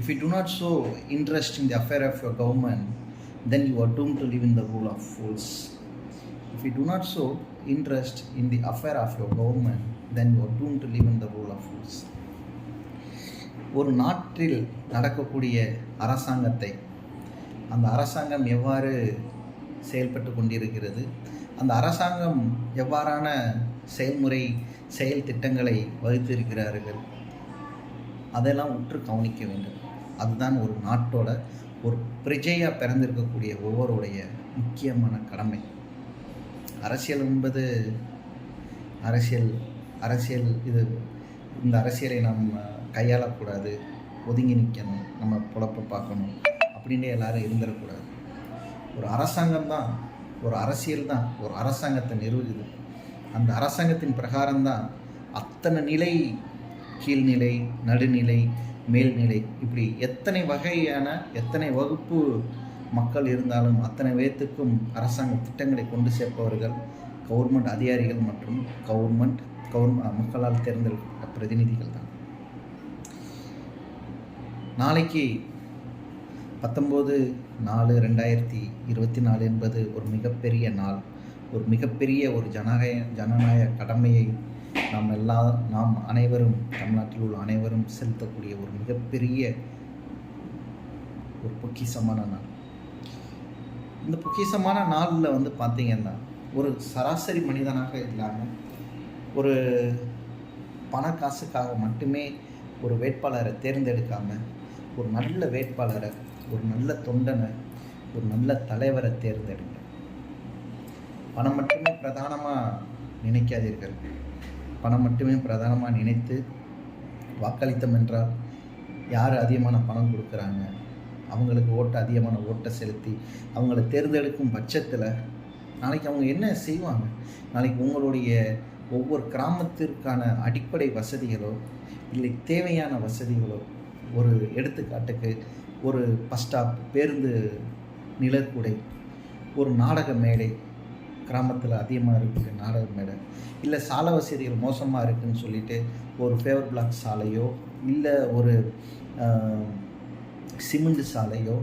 If you do not show interest in the affair of your government, then you are doomed to live in the rule of fools. If you do not show interest in the affair of your government, then you are doomed to live in the rule of fools. ஒரு நாட்டில் நடக்கக்கூடிய அரசாங்கத்தை அந்த அரசாங்கம் எவ்வாறு செயல்பட்டு கொண்டிருக்கிறது அந்த அரசாங்கம் எவ்வாறான செயல்முறை செயல் திட்டங்களை வகுத்திருக்கிறார்கள் அதெல்லாம் உற்று கவனிக்க வேண்டும் அதுதான் ஒரு நாட்டோட ஒரு பிரஜையாக பிறந்திருக்கக்கூடிய ஒவ்வொருடைய முக்கியமான கடமை. அரசியல் என்பது அரசியல் அரசியல் இது இந்த அரசியலை நம்ம கையாளக்கூடாது ஒதுங்கி நிற்கணும் நம்ம புழப்ப பார்க்கணும் அப்படின்னு எல்லாரும் இருந்துடக்கூடாது. ஒரு அரசாங்கம் தான் ஒரு அரசியல் தான் ஒரு அரசாங்கத்தை நிறுவுது அந்த அரசாங்கத்தின் பிரகாரம்தான் அத்தனை நிலை கீழ்நிலை நடுநிலை மேல்நிலை. இப்படி எத்தனை வகையான எத்தனை வகுப்பு மக்கள் இருந்தாலும் அத்தனை பேர்த்துக்கும் அரசாங்க திட்டங்களை கொண்டு சேர்ப்பவர்கள் கவர்மெண்ட் அதிகாரிகள் மற்றும் கவர்மெண்ட் கவர் மக்களால் தேர்ந்தெடுக்கப்பட்ட பிரதிநிதிகள் தான். நாளைக்கு பத்தொம்போது நாலு ரெண்டாயிரத்தி இருபத்தி நாலு என்பது ஒரு மிகப்பெரிய நாள். ஒரு மிகப்பெரிய ஒரு ஜனநாயக ஜனநாயக கடமையை நாம் எல்லா நாம் அனைவரும் தமிழ்நாட்டில் உள்ள அனைவரும் செலுத்தக்கூடிய ஒரு மிகப்பெரிய ஒரு பொக்கிஷமான நாள். இந்த பொக்கிஷமான நாளில் வந்து பார்த்தீங்கன்னா ஒரு சராசரி மனிதனாக இல்லாமல் ஒரு பண காசுக்காக மட்டுமே ஒரு வேட்பாளரை தேர்ந்தெடுக்காமல் ஒரு நல்ல வேட்பாளரை ஒரு நல்ல தொண்டனை ஒரு நல்ல தலைவரை தேர்ந்தெடுங்க. பணம் மட்டுமே பிரதானமாக நினைக்காதீர்கள். பணம் மட்டுமே பிரதானமாக நினைத்து வாக்களித்தம் என்றால் யார் அதிகமான பணம் கொடுக்குறாங்க? அவங்களுக்கு ஓட்டை அதிகமான ஓட்டை செலுத்தி அவங்கள தேர்ந்தெடுக்கும் பட்சத்தில் நாளைக்கு அவங்க என்ன செய்வாங்க? நாளைக்கு உங்களுடைய ஒவ்வொரு கிராமத்திற்கான அடிப்படை வசதிகளோ இல்லை தேவையான வசதிகளோ ஒரு எடுத்துக்காட்டுக்கு ஒரு பஸ் ஸ்டாப் பேருந்து நிழற்குடை ஒரு நாடக மேடை கிராமத்தில் அதிகமாக இருக்குது நாடக மேடை. இல்லை சாலை வசதிகள் மோசமாக இருக்குதுன்னு சொல்லிட்டு ஒரு ஃபேவர் பிளாக் சாலையோ இல்லை ஒரு சிமெண்ட் சாலையோ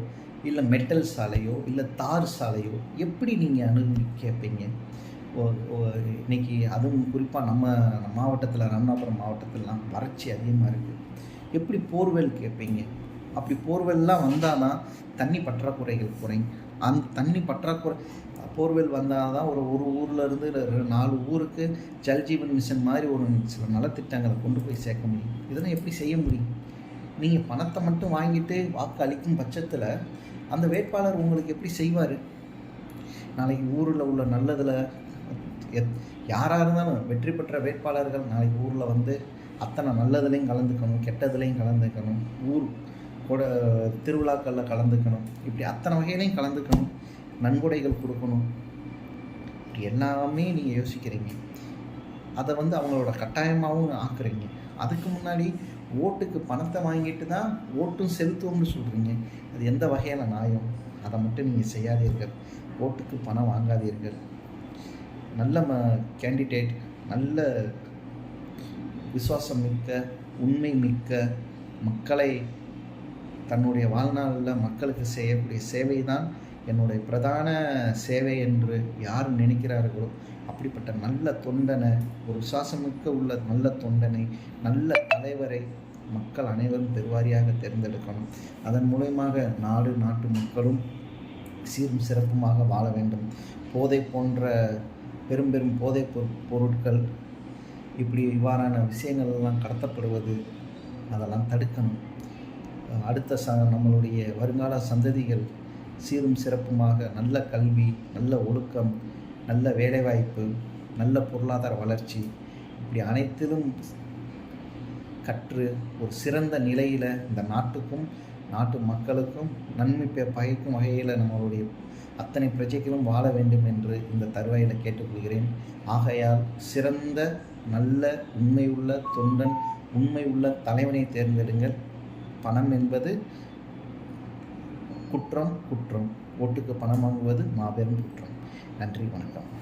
இல்லை மெட்டல் சாலையோ இல்லை தார் சாலையோ எப்படி நீங்கள் அணுகி கேட்பீங்க இன்னைக்கு அதுவும் குறிப்பாக நம்ம மாவட்டத்தில் ரமணாபுரம் மாவட்டத்திலலாம் வறட்சி அதிகமாக இருக்குது எப்படி போர்வெல் கேட்பீங்க அப்படி போர்வெல்லாம் வந்தால் தான் தண்ணி பற்றாக்குறைகள் குறையும். அந்த தண்ணி பற்றாக்குறை போர்வெல் வந்தால் தான் ஒரு ஒரு ஊரில் இருந்து நாலு ஊருக்கு ஜல்ஜீவன் மிஷன் மாதிரி ஒரு சில நலத்திட்டங்களை கொண்டு போய் சேர்க்க முடியும். இதெல்லாம் எப்படி செய்ய முடியும்? நீங்கள் பணத்தை மட்டும் வாங்கிட்டு வாக்கு அளிக்கும் பட்சத்தில் அந்த வேட்பாளர் உங்களுக்கு எப்படி செய்வார்? நாளைக்கு ஊரில் உள்ள நல்லதில் எத் யாராக இருந்தாலும் வெற்றி பெற்ற வேட்பாளர்கள் நாளைக்கு ஊரில் வந்து அத்தனை நல்லதுலேயும் கலந்துக்கணும் கெட்டதுலேயும் கலந்துக்கணும் ஊர் கூட திருவிழாக்களில் கலந்துக்கணும் இப்படி அத்தனை வகையிலையும் கலந்துக்கணும். நன்கொடைகள் கொடுக்கணும். இப்படி எல்லாமே நீங்கள் யோசிக்கிறீங்க. அதை வந்து அவங்களோட கட்டாயமாகவும் ஆக்குறீங்க. அதுக்கு முன்னாடி ஓட்டுக்கு பணத்தை வாங்கிட்டு தான் ஓட்டும் செலுத்துவோம்னு சொல்கிறீங்க அது எந்த வகையான நியாயம்? அதை மட்டும் நீங்கள் செய்யாதீர்கள். ஓட்டுக்கு பணம் வாங்காதீர்கள். நல்ல ம கேண்டிடேட் நல்ல விசுவாசம் மிக்க உண்மை மிக்க மக்களை தன்னுடைய வாழ்நாளில் மக்களுக்கு செய்யக்கூடிய சேவை தான் என்னுடைய பிரதான சேவை என்று யார் நினைக்கிறார்களோ அப்படிப்பட்ட நல்ல தொண்டனை ஒரு விசுவாசமிக்க உள்ள நல்ல தொண்டனை நல்ல தலைவரை மக்கள் அனைவரும் பெருவாரியாக தேர்ந்தெடுக்கணும். அதன் மூலயமாக நாடு நாட்டு மக்களும் சீரும் சிறப்புமாக வாழ வேண்டும். போதை போன்ற பெரும் பெரும் போதை பொருட்கள் இப்படி இவ்வாறான விஷயங்கள் எல்லாம் கடத்தப்படுவது அதெல்லாம் தடுக்கணும். அடுத்த ச நம்மளுடைய வருங்கால சந்ததிகள் சீரும் சிறப்புமாக நல்ல கல்வி நல்ல ஒழுக்கம் நல்ல வேலைவாய்ப்பு நல்ல பொருளாதார வளர்ச்சி இப்படி அனைத்திலும் கற்று ஒரு சிறந்த நிலையில் இந்த நாட்டுக்கும் நாட்டு மக்களுக்கும் நன்மை பயக்கும் வகையில் நம்மளுடைய அத்தனை பிரஜைகளும் வாழ வேண்டும் என்று இந்த தருவாயில் கேட்டுக்கொள்கிறேன். ஆகையால் சிறந்த நல்ல உண்மையுள்ள தொண்டன் உண்மை உள்ள தலைவனை தேர்ந்தெடுங்கள். பணம் என்பது குற்றம் குற்றம். ஓட்டுக்கு பணம் வாங்குவது மாபெரும் குற்றம். நன்றி வணக்கம்.